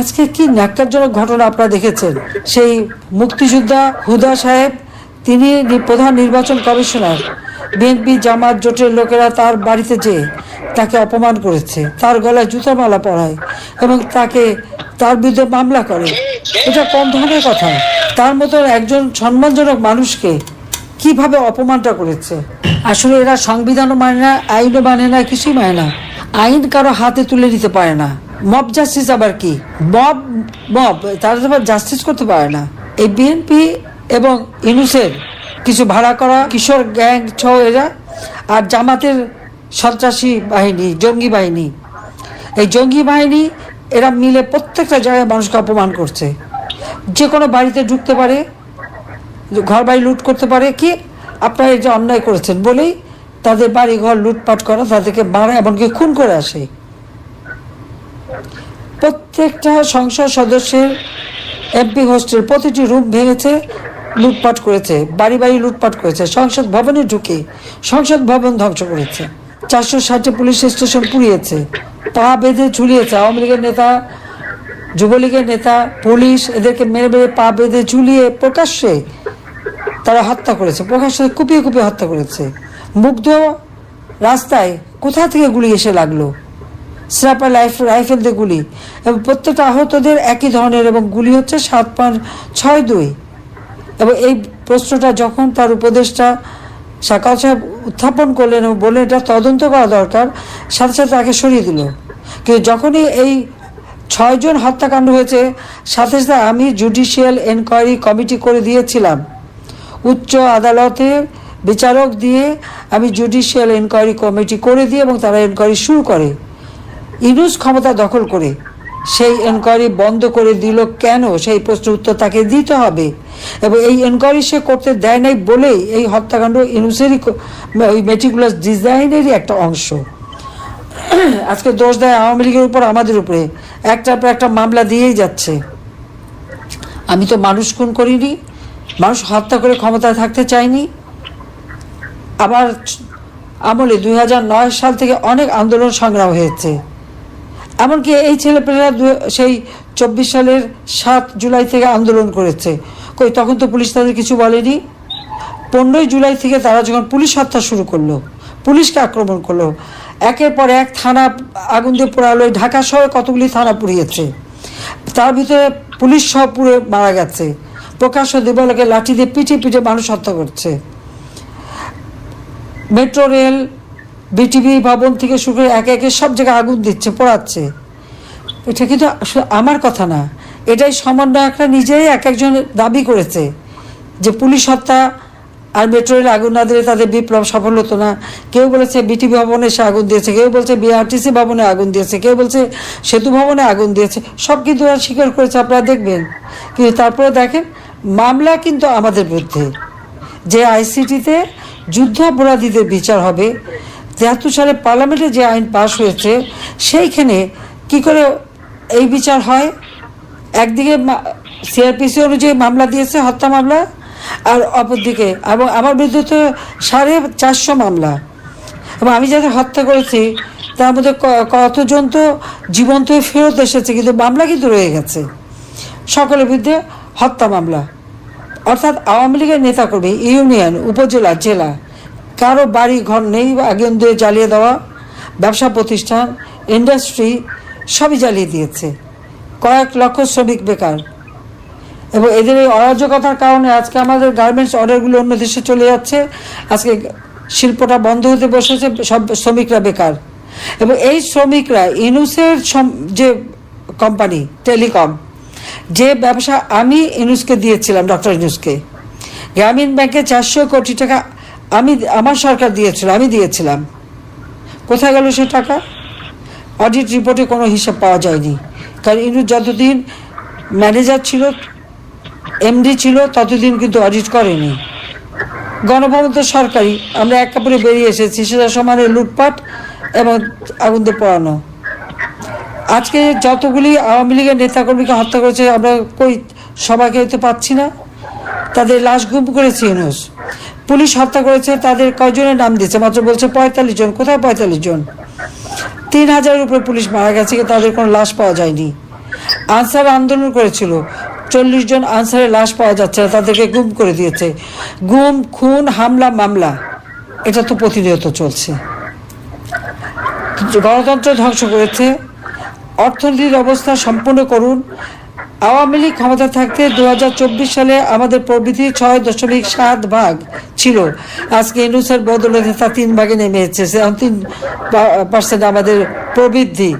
আজকে কি ন্যাক্কারজনক ঘটনা আপনারা দেখেছেন? সেই মুক্তিযোদ্ধা হুদা সাহেব, তিনি প্রধান নির্বাচন কমিশনার। বিএনপি জামাত জোটের লোকেরা তার বাড়িতে যেয়ে তাকে অপমান করেছে। তার গলায় জুতার মালা পরায় এবং তাকে তার বিরুদ্ধে মামলা করে। এটা কম ধরনের কথা। তার মতো একজন সম্মানজনক মানুষকে কীভাবে অপমানটা করেছে? আসলে এরা সংবিধানও মানে না, আইনও মানে না, কিছুই মানে না। আইন কারও হাতে তুলে নিতে পারে না। মব জাস্টিস আবার কি? মব মব, তারা তো জাস্টিস করতে পারে না। এই বিএনপি এবং ইনুসের কিছু ভাড়া করা, কিশোর গ্যাং, ছ এরা, আর জামাতের সন্ত্রাসী বাহিনী, জঙ্গি বাহিনী। এই জঙ্গি বাহিনী, এরা মিলে প্রত্যেকটা জায়গায় মানুষকে অপমান করছে। যে কোনো বাড়িতে ঢুকতে পারে ঘর বাড়ি লুট করতে পারে, কি আপনারা এই যে অন্যায় করেছেন বলেই তাদের বাড়ি ঘর লুটপাট করা, তাদেরকে মারা, এমনকি খুন করে আসে। প্রত্যেকটা সংসদ সদস্যের এমপি হোস্টেল প্রতিটি রুম ভেঙেছে, লুটপাট করেছে, বাড়ি বাড়ি লুটপাট করেছে, সংসদ ভবনে ঢুকে সংসদ ভবন ধ্বংস করেছে। চারশো ষাটটি পুলিশ স্টেশন পুড়িয়েছে পা বেঁধে ঝুলিয়েছে। আওয়ামী লীগের নেতা, যুবলীগের নেতা, পুলিশ এদেরকে মেরে মেরে পা বেঁধে ঝুলিয়ে প্রকাশ্যে তারা হত্যা করেছে, প্রকাশ্যে কুপিয়ে কুপিয়ে হত্যা করেছে। মুগ্ধ রাস্তায় কোথা থেকে গুলি এসে লাগল? স্নাইপার লাইফ রাইফেল দিয়ে গুলি। এবং প্রত্যেকটা আহতদের একই ধরনের এবং গুলি হচ্ছে সাত পাঁচ ছয় দুই। এবং এই প্রশ্নটা যখন তার উপদেষ্টা সাকাল সাহেব উত্থাপন করলেন এবং বললেন, এটা তদন্ত করা দরকার। সাথে সাথে তাকে সরিয়ে দিল কিন্তু যখনই এই ছয়জন হত্যাকাণ্ড হয়েছে, সাথে সাথে আমি জুডিশিয়াল এনকোয়ারি কমিটি করে দিয়েছিলাম। উচ্চ আদালতের বিচারক দিয়ে আমি জুডিশিয়াল এনকোয়ারি কমিটি করে দিই এবং তারা এনকোয়ারি শুরু করে। ইনুস ক্ষমতা দখল করে, সেই এনকোয়ারি বন্ধ করে দিল কেন? সেই প্রশ্ন উত্তর তাকে দিতে হবে। এবং এই এনকোয়ারি সে করতে দেয় নাই বলেই এই হত্যাকাণ্ড ইনুসেরই ওই মেটিকুলাস ডিজাইনেরই একটা অংশ। আজকে দোষ দেয় আওয়ামী লীগের উপর আমাদের উপরে। একটার পর একটা মামলা দিয়েই যাচ্ছে। আমি তো মানুষ খুন করিনি, মানুষ হত্যা করে ক্ষমতায় থাকতে চাইনি। আবার আমলে দুই হাজার নয় সাল থেকে অনেক আন্দোলন সংগ্রাম হয়েছে। এমনকি এই ছেলেপেলেরা সেই চব্বিশ সালের সাত জুলাই থেকে আন্দোলন করেছে। কই, তখন তো পুলিশ তাদের কিছু বলেনি। পনেরোই জুলাই থেকে তারা যখন পুলিশ হত্যা শুরু করল, পুলিশকে আক্রমণ করল, একের পর এক থানা আগুন দিয়ে পোড়ালো ঢাকা শহরে কতগুলি থানা পুড়িয়েছে। তার ভিতরে পুলিশ সহ পুড়ে মারা গেছে। প্রকাশ্য দেবালকে লাঠি দিয়ে পিঠে পিঠে মানুষ হত্যা করছে। মেট্রো, রেল বিটিভি ভবন থেকে শুরু করে একে একে সব জায়গায় আগুন দিচ্ছে, পোড়াচ্ছে। এটা কিন্তু আমার কথা না। এটাই সমন্বয়করা নিজেই এক একজন দাবি করেছে যে পুলিশ হত্যা আর মেট্রো রেলে আগুন না দিলে তাদের বিপ্লব সফল হতো না। কেউ বলেছে বিটিভি ভবনে সে আগুন দিয়েছে, কেউ বলছে বিআরটিসি ভবনে আগুন দিয়েছে, কেউ বলছে সেতু ভবনে আগুন দিয়েছে। সব কিন্তু ওরা স্বীকার করেছে, আপনারা দেখবেন। কিন্তু তারপরে দেখেন, মামলা কিন্তু আমাদের বিরুদ্ধে। যে আইসিটিতে যুদ্ধাপরাধীদের বিচার হবে তেহাত্তর সালে পার্লামেন্টে যে আইন পাশ হয়েছে, সেইখানে কি করে এই বিচার হয়? একদিকে সিআরপিসি অনুযায়ী মামলা দিয়েছে, হত্যা মামলা, আর অপরদিকে, এবং আমার বিরুদ্ধে তো সাড়ে চারশো মামলা। এবং আমি যাদের হত্যা করেছি, তার মধ্যে কতজন তো জীবন্ত ফেরত এসেছে, কিন্তু মামলা কিন্তু রয়ে গেছে। সকলের বিরুদ্ধে হত্যা মামলা। অর্থাৎ আওয়ামী লীগের নেতাকর্মী, ইউনিয়ন, উপজেলা, জেলা কারও বাড়ি ঘর নেই আগুন দিয়ে জ্বালিয়ে দেওয়া, ব্যবসা প্রতিষ্ঠান ইন্ডাস্ট্রি সবই জ্বালিয়ে দিয়েছে। কয়েক লক্ষ শ্রমিক বেকার। এবং এদের এই অরাজকতার কারণে আজকে আমাদের গার্মেন্টস অর্ডারগুলো অন্য দেশে চলে যাচ্ছে। আজকে শিল্পটা বন্ধ হতে বসেছে, সব শ্রমিকরা বেকার। এবং এই শ্রমিকরা, ইনুসের যে কোম্পানি টেলিকম যে ব্যবসা আমি ইনুসকে দিয়েছিলাম ডক্টর ইনুসকে, গ্রামীণ ব্যাংকে চারশো কোটি টাকা আমি, আমার সরকার দিয়েছিল, আমি দিয়েছিলাম। কোথায় গেল সে টাকা? অডিট রিপোর্টে কোনো হিসাব পাওয়া যায়নি। কারণ ইনুস যতদিন ম্যানেজার ছিল এমডি ছিল, ততদিন কিন্তু অডিট করেনি। গণভবন তো সরকারি, আমরা এক কাপড়ে বেরিয়ে এসেছি, সেটা সমানে লুটপাট এবং আগুন দিয়ে পড়ানো। আজকে যতগুলি আওয়ামী লীগের নেতাকর্মীকে হত্যা করেছে, আমরা কই সবাইকে হতে পাচ্ছি না? তাদের লাশ গুম করেছে ইউনুস। পুলিশ হত্যা করেছে, তাদের কয়জনের নাম দিয়েছে? মাত্র বলছে পঁয়তাল্লিশ জন। কোথায় পঁয়তাল্লিশ জন? তিন হাজারের উপরে পুলিশ মারা গেছে তাদের কোনো লাশ পাওয়া যায়নি। আনসার আন্দোলন করেছিল। চল্লিশ জন আনসারের লাশ পাওয়া যাচ্ছে না, তাদেরকে গুম করে দিয়েছে। গুম, খুন, হামলা, মামলা, এটা তো প্রতিনিয়ত চলছে। গণতন্ত্র ধ্বংস করেছে। অর্থনীতির অবস্থা সম্পূর্ণ করুন। আওয়ামী লীগ ক্ষমতা থাকতে দু হাজার চব্বিশ সালে আমাদের প্রবৃদ্ধি ছয় দশমিক সাত ভাগ ছিল। আজকে ইনুসের বদলে তা তিন ভাগে নেমে এসেছে। তিন পার্সেন্ট আমাদের প্রবৃদ্ধি।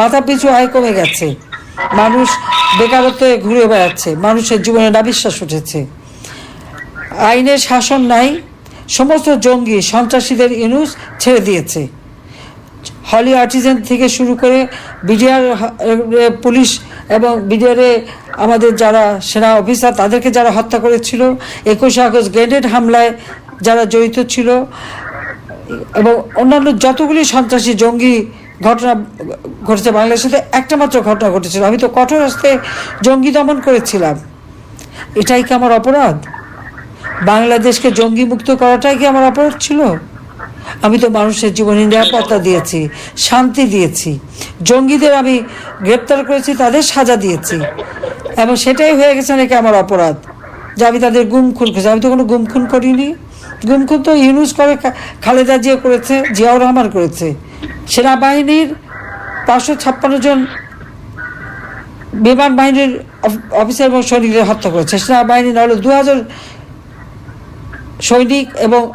মাথা পিছু আয় কমে গেছে। মানুষ বেকারত্বে ঘুরে বেড়াচ্ছে। মানুষের জীবনে নাবিশ্বাস উঠেছে। আইনের শাসন নাই। সমস্ত জঙ্গি, সন্ত্রাসীদের ইনুস ছেড়ে দিয়েছে। হলি আর্টিজেন থেকে শুরু করে বিডিআর পুলিশ এবং বিডিআরে আমাদের যারা সেনা অফিসার, তাদেরকে যারা হত্যা করেছিল, একুশে আগস্ট গ্রেনেড হামলায় যারা জড়িত ছিল, এবং অন্যান্য যতগুলি সন্ত্রাসী জঙ্গি ঘটনা ঘটেছে বাংলাদেশে একটা মাত্র ঘটনা ঘটেছিল। আমি তো কঠোর হস্তে জঙ্গি দমন করেছিলাম। এটাই কি আমার অপরাধ? বাংলাদেশকে জঙ্গি মুক্ত করাটাই কি আমার অপরাধ ছিল? আমি তো মানুষের জীবনে নিরাপত্তা দিয়েছি, শান্তি দিয়েছি। জঙ্গিদের আমি গ্রেপ্তার করেছি, তাদের সাজা দিয়েছি। এবং সেটাই হয়ে গেছে নাকি আমার অপরাধ, যে আমি তাদের গুম খুন করেছি। আমি তো কোনো গুম খুন করিনি। গুম খুন তো ইউনুস করে খালেদা জিয়া করেছে, জিয়াউর রহমান করেছে। সেনাবাহিনীর পাঁচশো ছাপ্পান্ন জন বিমান বাহিনীর অফ- অফিসার এবং সৈনিকদের হত্যা করেছে। সেনাবাহিনী নাহলে দু হাজার সৈনিক এবং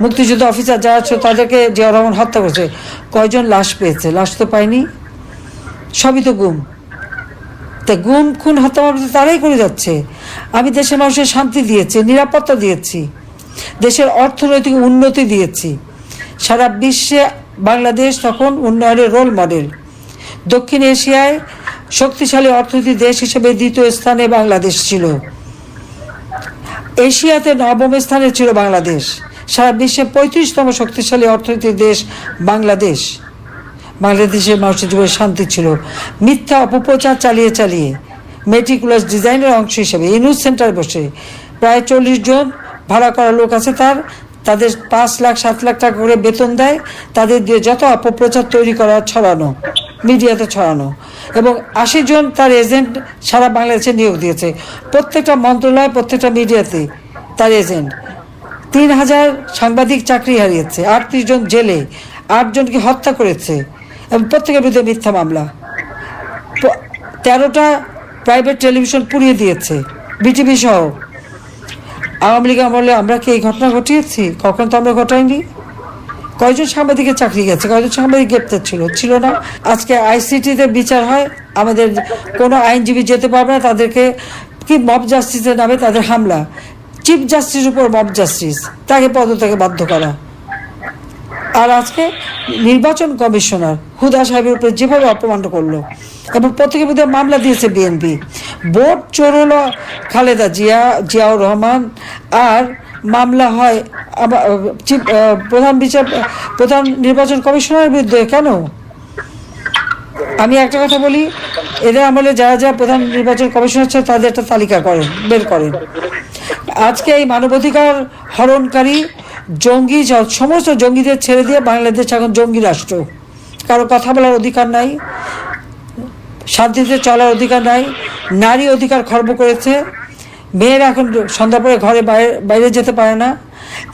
মুক্তিযুদ্ধ অফিসার যারা ছিল তাদেরকে জিয়া রহমান হত্যা করেছে। কয়জন লাশ পেয়েছে? লাশ তো পায়নি। সবই তো গুম। তা গুম খুন হত্যা মামলা তারাই করে যাচ্ছে। আমি দেশের মানুষের শান্তি দিয়েছি, নিরাপত্তা দিয়েছি। দেশের অর্থনৈতিক উন্নতি দিয়েছি। সারা বিশ্বে বাংলাদেশ তখন উন্নয়নের রোল মডেল দক্ষিণ এশিয়ায় শক্তিশালী অর্থনীতি দেশ হিসেবে দ্বিতীয় স্থানে বাংলাদেশ ছিল। এশিয়াতে নবম স্থানে ছিল বাংলাদেশ। সারা বিশ্বে পঁয়ত্রিশতম শক্তিশালী অর্থনৈতিক দেশ বাংলাদেশ। বাংলাদেশের মানুষের জীবনে শান্তি ছিল। মিথ্যা অপপ্রচার চালিয়ে চালিয়ে মেটিকুলাস ডিজাইনের অংশ হিসেবে ইনুজ সেন্টার বসে প্রায় চল্লিশ জন ভাড়া করা লোক আছে তার। তাদের পাঁচ লাখ, সাত লাখ টাকা করে বেতন দেয়। তাদের দিয়ে যত অপপ্রচার তৈরি করা, ছড়ানো, মিডিয়াতে ছড়ানো এবং আশি জন তার এজেন্ট সারা বাংলাদেশে নিয়োগ দিয়েছে। প্রত্যেকটা মন্ত্রণালয়, প্রত্যেকটা মিডিয়াতে তার এজেন্ট তিন হাজার সাংবাদিক চাকরি হারিয়েছে, আটত্রিশ জন জেলে আটজনকে হত্যা করেছে এবং প্রত্যেকের বিরুদ্ধে মিথ্যা মামলা। তেরোটা প্রাইভেট টেলিভিশন পুড়িয়ে দিয়েছে, বিটিভি সহ। আওয়ামী লীগ আমলে আমরা কি এই ঘটনা ঘটিয়েছি? কখন তো আমরা ঘটাইনি। কয়জন সাংবাদিকের চাকরি গেছে? কয়জন সাংবাদিক গ্রেপ্তার ছিল? ছিল না। আজকে আইসিটিতে বিচার হয়, আমাদের কোনো আইনজীবী যেতে পারবে না, তাদেরকে কি মব জাস্টিসের নামে তাদের হামলা? চিফ জাস্টিস উপর মব জাস্টিস তাকে পদত্যাগে বাধ্য করা। আর আজকে নির্বাচন কমিশনার হুদা সাহেবের উপরে যেভাবে অপমান করল এবং প্রত্যেকের মধ্যে মামলা দিয়েছে বিএনপি ভোট চোর হলো খালেদা জিয়া, জিয়াউর রহমান, আর মামলা হয় চিফ প্রধান বিচার, প্রধান নির্বাচন কমিশনারের বিরুদ্ধে, কেন? আমি একটা কথা বলি, এদের আমলে যারা যারা প্রধান নির্বাচন কমিশনার ছিল, তাদের একটা তালিকা করেন, বের করেন। আজকে এই মানবাধিকার হরণকারী জঙ্গি সমস্ত জঙ্গিদের ছেড়ে দিয়ে বাংলাদেশ এখন জঙ্গি রাষ্ট্র। কারও কথা বলার অধিকার নাই, শান্তিতে চলার অধিকার নাই, নারী অধিকার খর্ব করেছে, মেয়েরা এখন সন্ধ্যা পরে ঘরে বাইরে যেতে পারে না।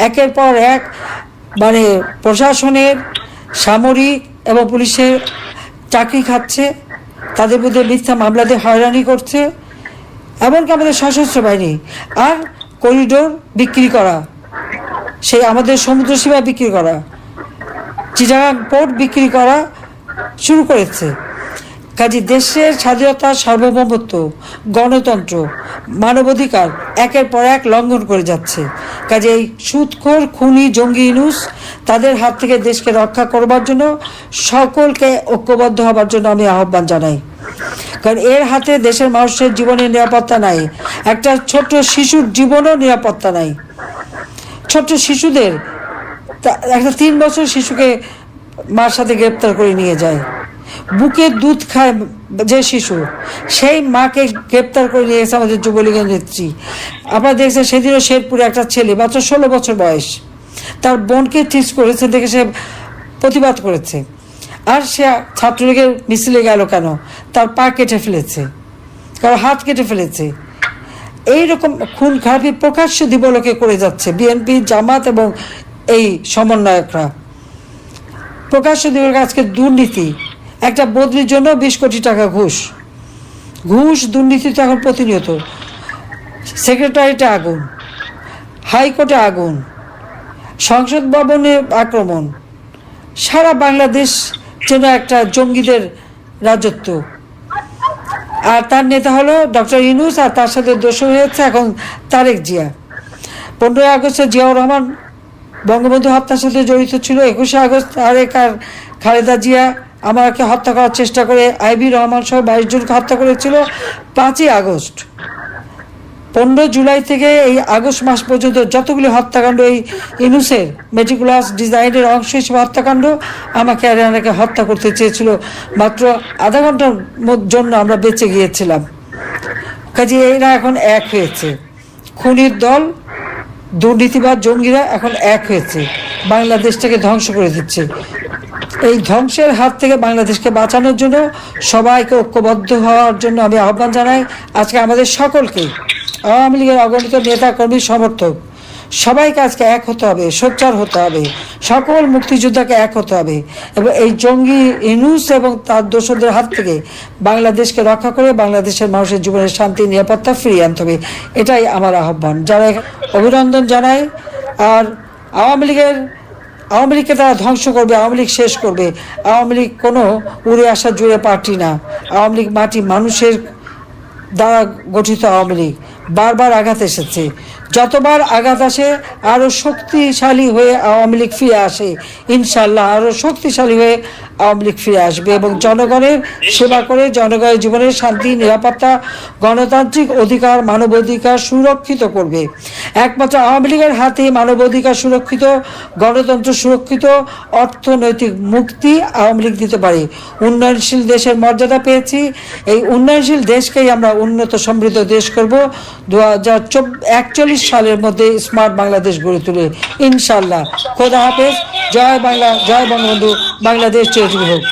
একের পর এক মানে প্রশাসনের, সামরিক এবং পুলিশের চাকরি খাচ্ছে, তাদের মধ্যে মিথ্যা মামলা দিয়ে হয়রানি করছে। এমনকি আমাদের সশস্ত্র বাহিনী আর করিডোর বিক্রি করা, সেই আমাদের সমুদ্র সীমা বিক্রি করা, চিটাগাং পোর্ট বিক্রি করা শুরু করেছে। কাজে দেশের স্বাধীনতা, সার্বভৌমত্ব, গণতন্ত্র, মানবাধিকার একের পর এক লঙ্ঘন করে যাচ্ছে। কাজে এই সুদখোর খুনি, জঙ্গি, ইনুস তাদের হাত থেকে দেশকে রক্ষা করবার জন্য সকলকে ঐক্যবদ্ধ হবার জন্য আমি আহ্বান জানাই। কারণ এর হাতে দেশের মানুষের জীবনের নিরাপত্তা নাই। একটা ছোট্ট শিশুর জীবনও নিরাপত্তা নাই। ছোট্ট শিশুদের একটা তিন বছর শিশুকে মার সাথে গ্রেপ্তার করে নিয়ে যায়। বুকে দুধ খায় যে শিশু, সেই মাকে গ্রেপ্তার করে নিয়ে গেছে আমাদের যুবলীগের নেত্রী। আপনারা দেখছেন সেদিনও শেরপুরে একটা ছেলে, মাত্র ষোলো বছর বয়স, তার বোনকে ঠিক করেছে, দেখে সে প্রতিবাদ করেছে। আর সে ছাত্রলীগের মিছিলে গেল কেন? তার পা কেটে ফেলেছে। কারও হাত কেটে ফেলেছে। এইরকম খুন খারাপি প্রকাশ্য দিবলোকে করে যাচ্ছে বিএনপি, জামাত এবং এই সমন্বয়করা। প্রকাশ্য দিবলোকে আজকে দুর্নীতি, একটা বদলির জন্য বিশ কোটি টাকা ঘুষ। ঘুষ দুর্নীতি তো এখন প্রতিনিয়ত। সেক্রেটারিতে আগুন, হাইকোর্টে আগুন, সংসদ ভবনে আক্রমণ। সারা বাংলাদেশ যেন একটা জঙ্গিদের রাজত্ব। আর তার নেতা হলো ডক্টর ইনুস আর তার সাথে দোষর হয়েছে এখন তারেক জিয়া। পনেরোই আগস্টে জিয়াউর রহমান বঙ্গবন্ধু হত্যার সাথে জড়িত ছিল। একুশে আগস্ট তারেক আর খালেদা জিয়া আমাকে হত্যা করার চেষ্টা করে। আইবি রহমান সহ বাইশ জনকে হত্যা করেছিল। পাঁচই আগস্ট পনেরো জুলাই থেকে এই আগস্ট মাস পর্যন্ত যতগুলি হত্যাকাণ্ড, এই ইনুসের মেটিকুলাস ডিজাইনের অংশ হিসেবে হত্যাকাণ্ড, আমাকে আরিয়ানাকে হত্যা করতে চেয়েছিল। মাত্র আধা ঘণ্টার জন্য আমরা বেঁচে গিয়েছিলাম। কাজে এরা এখন এক হয়েছে। খুনির দল দুর্নীতিবাদ জঙ্গিরা এখন এক হয়েছে। বাংলাদেশটাকে ধ্বংস করে দিচ্ছে। এই ধ্বংসের হাত থেকে বাংলাদেশকে বাঁচানোর জন্য সবাইকে ঐক্যবদ্ধ হওয়ার জন্য আমি আহ্বান জানাই। আজকে আমাদের সকলকে আওয়ামী লীগের অগণিত নেতা কর্মী সমর্থক। সবাইকে আজকে এক হতে হবে, সোচ্চার হতে হবে। সকল মুক্তিযোদ্ধাকে এক হতে হবে। এবং এই জঙ্গি ইনুস এবং তার দোষদের হাত থেকে বাংলাদেশকে রক্ষা করে বাংলাদেশের মানুষের জীবনের শান্তি, নিরাপত্তা ফিরিয়ে আনতে হবে। এটাই আমার আহ্বান। যারা অভিনন্দন জানাই, আর আওয়ামী লীগের আওয়ামী লীগকে তারা ধ্বংস করবে, আওয়ামী লীগ শেষ করবে। আওয়ামী লীগ কোনো উড়ে আসা জুড়ে পার্টি না। আওয়ামী লীগ মাটি মানুষের দ্বারা গঠিত আওয়ামী লীগ। বারবার আঘাত এসেছে। যতবার আঘাত আসে আরও শক্তিশালী হয়ে আওয়ামী লীগ ফিরে আসে। ইনশাল্লাহ আরও শক্তিশালী হয়ে আওয়ামী লীগ ফিরে আসবে এবং জনগণের সেবা করে জনগণের জীবনের শান্তি, নিরাপত্তা, গণতান্ত্রিক অধিকার, মানবাধিকার সুরক্ষিত করবে। একমাত্র আওয়ামী লীগের হাতে মানবাধিকার সুরক্ষিত, গণতন্ত্র সুরক্ষিত, অর্থনৈতিক মুক্তি আওয়ামী লীগ দিতে পারে। উন্নয়নশীল দেশের মর্যাদা পেয়েছি। এই উন্নয়নশীল দেশকেই আমরা উন্নত সমৃদ্ধ দেশ করব। দু হাজার একচল্লিশ সালের মধ্যে স্মার্ট বাংলাদেশ গড়ে তুলে। ইনশাল্লাহ খোদা হাফেজ। জয় বাংলা জয় বঙ্গবন্ধু। বাংলাদেশ চিরজীবী হোক